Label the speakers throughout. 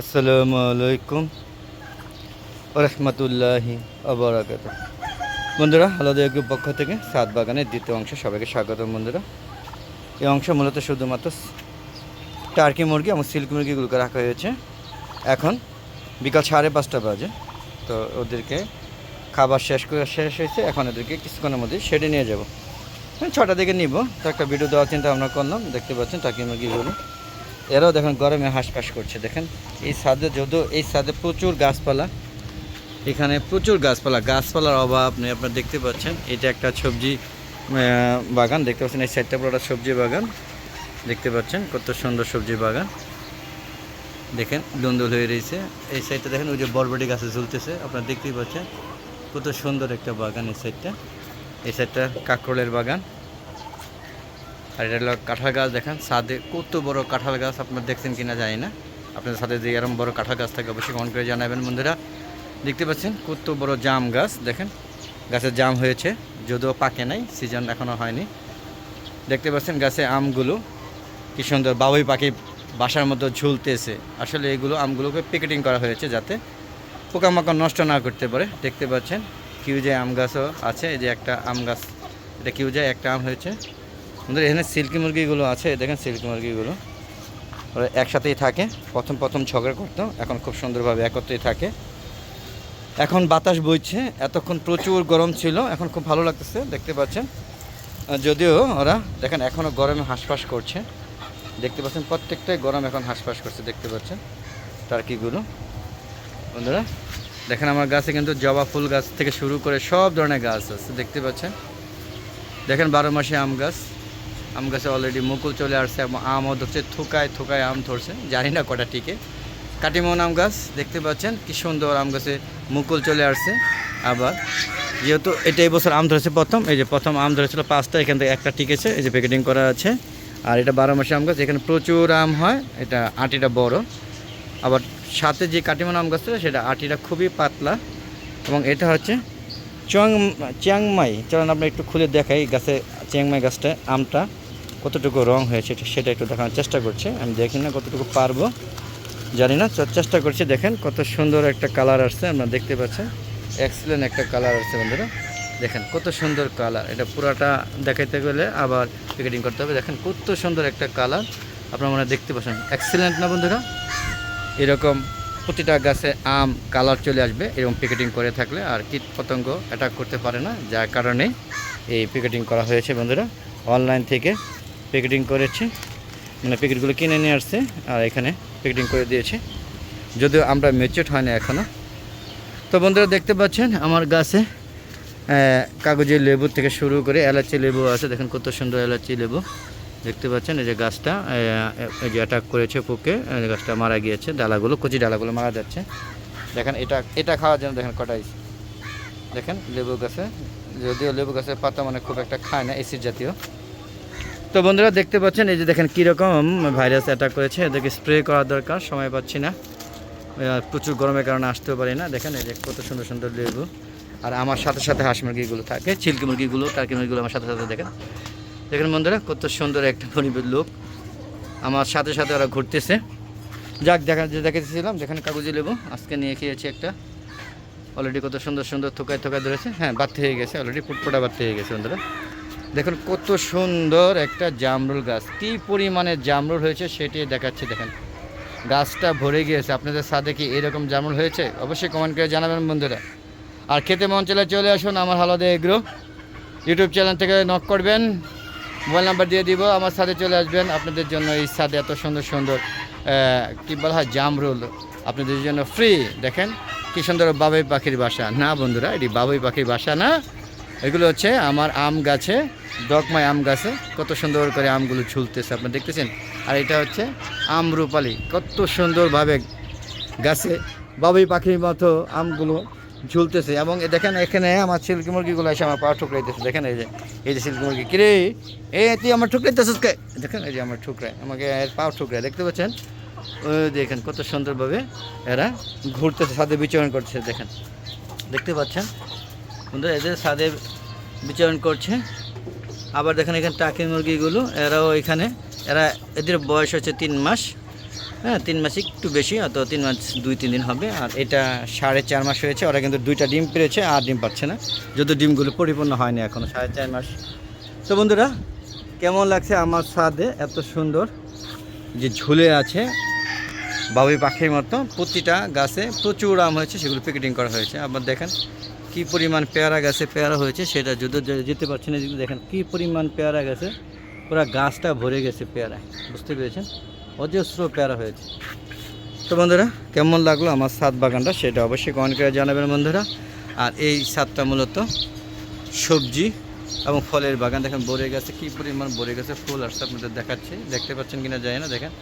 Speaker 1: আসসালামু আলাইকুম রহমতুল্লাহি আবরাকাত বন্ধুরা আলাদা পক্ষ থেকে সাত বাগানের দ্বিতীয় অংশ সবাইকে স্বাগত বন্ধুরা। এই অংশ মূলত শুধুমাত্র টার্কি মুরগি এবং সিল্ক মুরগিগুলোকে রাখা হয়েছে। এখন বিকাল সাড়ে পাঁচটা বাজে, তো ওদেরকে খাবার শেষ করে শেষ হয়েছে। এখন ওদেরকে কিছুক্ষণের মধ্যে শেডে নিয়ে যাব। ছটা দিকে নিব, তো একটা ভিডিও দেওয়ার চিন্তা ভাবনা করলাম। দেখতে পাচ্ছেন টার্কি মুরগিগুলো। এরাও দেখেন গরমে হাঁসফাঁস করছে, দেখেন। এই ছাদে যদিও এই ছাদে প্রচুর গাছপালা, এখানে প্রচুর গাছপালা। গাছপালার অভাব নেই, আপনারা দেখতে পাচ্ছেন। এটা একটা সবজি বাগান, দেখতে পাচ্ছেন এই সাইডটা পুরোটা সবজি বাগান। দেখতে পাচ্ছেন কত সুন্দর সবজি বাগান। দেখেন দন্দল হয়ে রয়েছে। এই সাইডটা দেখেন, ওই যে বরবটি গাছে ঝুলতেছে, আপনারা দেখতেই পাচ্ছেন। কত সুন্দর একটা বাগান এই সাইডটা। এই সাইডটা কাঁকরোলের বাগান। আর এটা হলো কাঁঠাল গাছ দেখেন, ছাদে কত বড় কাঁঠাল গাছ আপনারা দেখছেন কিনা জানি না। আপনাদের সাথে যে এরকম বড় কাঁঠাল গাছ থাকে অবশ্যই কমেন্ট করে জানাবেন বন্ধুরা। দেখতে পাচ্ছেন কত বড় জাম গাছ, দেখেন। গাছের জাম হয়েছে, যদিও পাকে নাই সিজন এখনও হয়নি। দেখতে পাচ্ছেন গাছে আমগুলো, কি সুন্দর বাবুই পাখি বাসার মতো ঝুলতেছে। আসলে এগুলো আমগুলোকে প্যাকেটিং করা হয়েছে যাতে পোকামাকড় নষ্ট না করতে পারে। দেখতে পাচ্ছেন কিউজে আম গাছও আছে, এই যে একটা আম গাছ, এটা কিউজে একটা আম হয়েছে। আমাদের এখানে সিল্কি মুরগিগুলো আছে, দেখেন সিল্কি মুরগিগুলো। ওরা একসাথেই থাকে, প্রথম প্রথম ঝগড়া করতো, এখন খুব সুন্দরভাবে একত্রেই থাকে। এখন বাতাস বইছে, এতক্ষণ প্রচুর গরম ছিল, এখন খুব ভালো লাগতেছে, দেখতে পাচ্ছেন। যদিও ওরা, দেখেন এখনও গরমে হাঁসফাঁস করছে। দেখতে পাচ্ছেন, প্রত্যেকটাই গরম এখন হাঁসফাঁস করছে, দেখতে পাচ্ছেন টার্কিগুলো। বন্ধুরা, দেখেন আমার গাছে কিন্তু জবা ফুল গাছ থেকে শুরু করে সব ধরনের গাছ আছে, দেখতে পাচ্ছেন। দেখেন বারো মাসে আম গাছ। আম গাছে অলরেডি মুকুল চলে আসছে এবং আমও ধরছে, থুকায় থুকায় আম ধরছে, জানি না কটা টিকে। কাটিমন আম গাছ, দেখতে পাচ্ছেন কি সুন্দর আম গাছে মুকুল চলে আসছে। আবার যেহেতু এটা এই বছর আম ধরেছে প্রথম, এই যে প্রথম আম ধরেছিল পাঁচটা, এখান থেকে একটা টিকেছে, এই যে প্যাকেটিং করা আছে। আর এটা বারো মাসে আম গাছ, এখানে প্রচুর আম হয়, এটা আটিটা বড়। আবার সাথে যে কাটিমন আম গাছটা সেটা আটিটা খুবই পাতলা। এবং এটা হচ্ছে চং চিয়াংমাই। চলেন আমরা একটু খুলে দেখাই গাছে চিয়াংমাই গাছটা, আমটা। কতটুকু রং হয়েছে সেটা একটু দেখানোর চেষ্টা করছি। আমি দেখি না কতটুকু পারব। জানি না চেষ্টা করছি দেখেন কত সুন্দর একটা কালার আসছে, আপনারা দেখতে পাচ্ছেন। এক্সিলেন্ট একটা কালার আসছে বন্ধুরা। দেখেন কত সুন্দর কালার। এটা পুরাটা দেখাইতে গেলে আবার প্যাকেটিং করতে হবে। দেখেন কত সুন্দর একটা কালার। আপনারা মনে দেখতে পাচ্ছেন। এক্সিলেন্ট না বন্ধুরা? এরকম প্রতিটা গাছে আম কালার চলে আসবে, এরকম প্যাকেটিং করে থাকলে আর কীট পতঙ্গ অ্যাটাক করতে পারে না। যার কারণে এই প্যাকেটিং করা হয়েছে বন্ধুরা। অনলাইন থেকে প্যাকেটিং করেছে। মানে প্যাকেটগুলো কিনে নিয়ে আসছে আর এখানে প্যাকেটিং করে দিয়েছে। যদিও আমরা মেচুর হয় না এখনও তো বন্ধুরা দেখতে পাচ্ছেন, আমার গাছে কাগজের লেবু থেকে শুরু করে এলাচি লেবু আছে। দেখেন কত সুন্দর এলাচি লেবু। দেখতে পাচ্ছেন এই যে গাছটা এই যে অ্যাটাক করেছে পোকে গাছটা মারা গিয়েছে, ডালাগুলো, কচি ডালাগুলো মারা যাচ্ছে। দেখেন এটা এটা খাওয়ার জন্য দেখেন কটাই দেখেন লেবু গাছে, যদিও লেবু গাছের পাতা মানে খুব একটা খায় না এসিড জাতীয়। তো বন্ধুরা দেখতে পাচ্ছেন, এই যে দেখেন কীরকম ভাইরাস অ্যাটাক করেছে। এদেরকে স্প্রে করা দরকার, সময় পাচ্ছি না। প্রচুর গরমের কারণে আসতেও পারি না। দেখেন এই যে কত সুন্দর সুন্দর লেবু। আর আমার সাথে সাথে হাঁস মুরগিগুলো থাকে চিলকি মুরগিগুলো, টার্কি মুরগিগুলো আমার সাথে সাথে দেখেন। দেখেন বন্ধুরা, কত সুন্দর একটা পরিবেশ লোক। আমার সাথে সাথে ওরা ঘুরতেছে। যাক, দেখা যে দেখেছিলাম, যেখানে কাগজি লেবু, আজকে নিয়ে খেয়েছি একটা। অলরেডি কত সুন্দর সুন্দর থোকায় থোকায় ধরেছে। হ্যাঁ বাড়তে হয়ে গেছে অলরেডি ফুটফোটা বাড়তে হয়ে গেছে বন্ধুরা। দেখুন, কত সুন্দর একটা জামরুল গাছ। কী পরিমাণে জামরুল হয়েছে সেটি দেখাচ্ছে, দেখেন। গাছটা ভরে গিয়েছে। আপনাদের সাথে কি এরকম জামরুল হয়েছে? অবশ্যই কমেন্ট করে জানাবেন, বন্ধুরা। আর খেতে মন চলে চলে আসুন আমার হালদে এগ্রো ইউটিউব চ্যানেল থেকে নক করবেন। মোবাইল নাম্বার দিয়ে দিব, আমার সাথে চলে আসবেন। আপনাদের জন্য এই সাথে এত সুন্দর সুন্দর কী বলা হয়, জামরুল আপনাদের জন্য ফ্রি দেখেন, কী সুন্দর বাবুই পাখির বাসা। না, বন্ধুরা, এটি বাবুই পাখির বাসা না। এগুলো হচ্ছে আমার আম গাছে ডগমাই আম গাছে, কত সুন্দর করে আমগুলো ঝুলতেছে, আপনি দেখতেছেন? আর এটা হচ্ছে আম আমরুপালি কত সুন্দরভাবে গাছে বাবুই পাখির মতো আমগুলো ঝুলতেছে। এবং দেখেন, এখানে আমার সিল্কি মুরগিগুলো এসে আমার পা ঠুকরাইতেছে। দেখেন এই যে এই যে সিল্কি মুরগি। কিরে? এ, তুই আমার ঠুকরাইতেছিস কে? দেখেন এই যে আমার ঠুকরায়, আমাকে পা ঠুকরায়, দেখতে পাচ্ছেন? দেখেন, কত সুন্দরভাবে এরা ঘুরতেছে, সাথে বিচরণ করছে দেখেন। দেখতে পাচ্ছেন? বন্ধুরা এদের সাদে বিচরণ করছে। আবার দেখেন এখানে টাকি মুরগিগুলো, এরাও এখানে। এরা, এদের বয়স হচ্ছে তিন মাস। হ্যাঁ তিন মাস একটু বেশি, অত তিন মাস, দুই, তিন দিন হবে। আর এটা সাড়ে চার মাস হয়েছে, ওরা কিন্তু দুইটা ডিম পেরেছে, আর ডিম পাচ্ছে না। যদি ডিমগুলো পরিপূর্ণ হয়নি এখনও সাড়ে চার মাস। তো বন্ধুরা, কেমন লাগছে আমার স্বাদে এত সুন্দর যে ঝুলে আছে বাবুই পাখির মতো। প্রতিটা গাছে প্রচুর আম হয়েছে, সেগুলো প্যাকেটিং করা হয়েছে। আবার দেখেন কি পরিমাণ পেয়ারা গাছে পেয়ারা হয়েছে সেটা যদি যেতে পারছে না দেখেন, কি পরিমাণ পেয়ারা গাছে পুরো গাছটা ভরে গেছে পেয়ারায়, বুঝতে পেরেছেন? অজস্র পেয়ারা হয়েছে। তো বন্ধুরা, কেমন লাগল আমার সাত বাগানটা সেটা অবশ্যই কমেন্ট করে জানাবেন বন্ধুরা। আর এই সাতটা মূলত সবজি এবং ফলের বাগান। দেখেন বরে গেছে, কি পরিমাণ বরে গেছে, ফুল আসছে, আপনাদের দেখাচ্ছি। দেখতে পাচ্ছেন কিনা যায় না, দেখেন।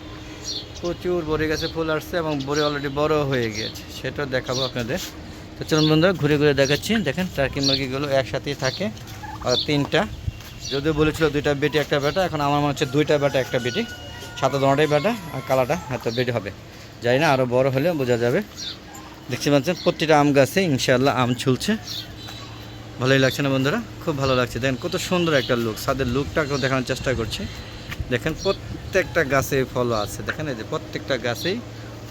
Speaker 1: প্রচুর বরে গেছে, ফুল আসছে এবং বরে অলরেডি বড় হয়ে গিয়েছে সেটাও দেখাবো আপনাদের। তো চলুন বন্ধুরা, ঘুরে ঘুরে দেখাচ্ছি। দেখেন, টার্কি মুরগিগুলো একসাথেই থাকে, আর তিনটা। যদিও বলেছিল দুইটা বেটি, একটা বেটা, এখন আমার মনে হচ্ছে দুইটা বেটা, একটা বেটি। সাত দোনোটাই বেটা, আর কালাটা হয়তো বেটি হবে। জানি না আরও বড় হলে বোঝা যাবে। দেখতে পাচ্ছেন, প্রতিটা আম গাছে ইনশাল্লাহ আম ঝুলছে। ভালোই লাগছে না বন্ধুরা? খুব ভালো লাগছে। দেখেন, কত সুন্দর একটা লুক সাদের লুকটাকেও দেখানোর চেষ্টা করছি। দেখেন, প্রত্যেকটা গাছে ফল আছে। দেখেন, এই যে প্রত্যেকটা গাছেই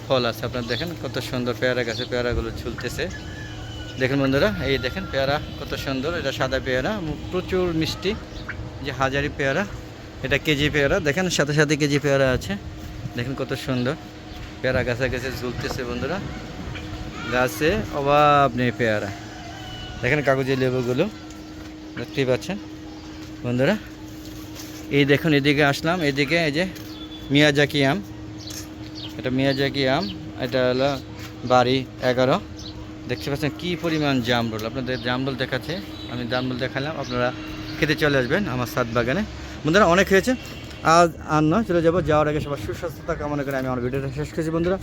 Speaker 1: ফল আছে। আপনারা দেখেন, কত সুন্দর পেয়ারা গাছে পেয়ারাগুলো ঝুলতেছে। দেখেন বন্ধুরা, এই দেখেন পেয়ারা কত সুন্দর, এটা সাদা পেয়ারা প্রচুর মিষ্টি যে হাজারি পেয়ারা, এটা কেজি পেয়ারা, দেখেন সাথে সাথে কেজি পেয়ারা আছে, দেখেন কত সুন্দর, পেয়ারা গাছে গাছে ঝুলতেছে বন্ধুরা, গাছে অভাব নেই পেয়ারা, দেখেন কাগজের লেবুগুলো, দেখতেই পাচ্ছেন বন্ধুরা, এই দেখুন এদিকে আসলাম, এদিকে এই যে মিয়াজাকি আম, এটা মিয়াজাকি আম, এটা হলো বাড়ি এগারো দেখতে পাচ্ছেন কী পরিমাণ জামরুল। আপনাদের জামরুল দেখাচ্ছে, আমি জামরুল দেখালাম, আপনারা খেতে চলে আসবেন আমার সাত বাগানে। বন্ধুরা, অনেক হয়েছে, আজ আর নয়, চলে যাব, যাওয়ার আগে সবার সুস্বাস্থ্যতা কামনা করে আমি আমার ভিডিওটা শেষ করছি, বন্ধুরা।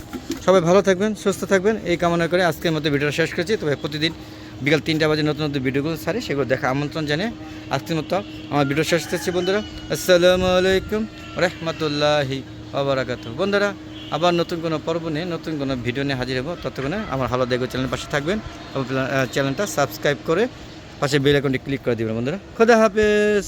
Speaker 1: সবাই ভালো থাকবেন, সুস্থ থাকবেন, এই কামনা করে আজকের মতো ভিডিওটা শেষ করছি। তবে প্রতিদিন বিকাল তিনটা বাজে নতুন নতুন ভিডিওগুলো ছাড়ি সেগুলো দেখা, আমন্ত্রণ জানিয়ে আজকের মতো আমার ভিডিও শেষ করছি, বন্ধুরা। আসসালামু আলাইকুম, রহমতুল্লাহি বন্ধুরা আবার নতুন কোনো পর্ব নিয়ে, নতুন কোনো ভিডিও নিয়ে হাজির হব। ততক্ষণে আমার হালো দেখো চ্যানেলের পাশে থাকবেন চ্যানেলটা সাবস্ক্রাইব করে পাশে বেল আইকনটি ক্লিক করে দেবেন বন্ধুরা। খোদা হাফেজ।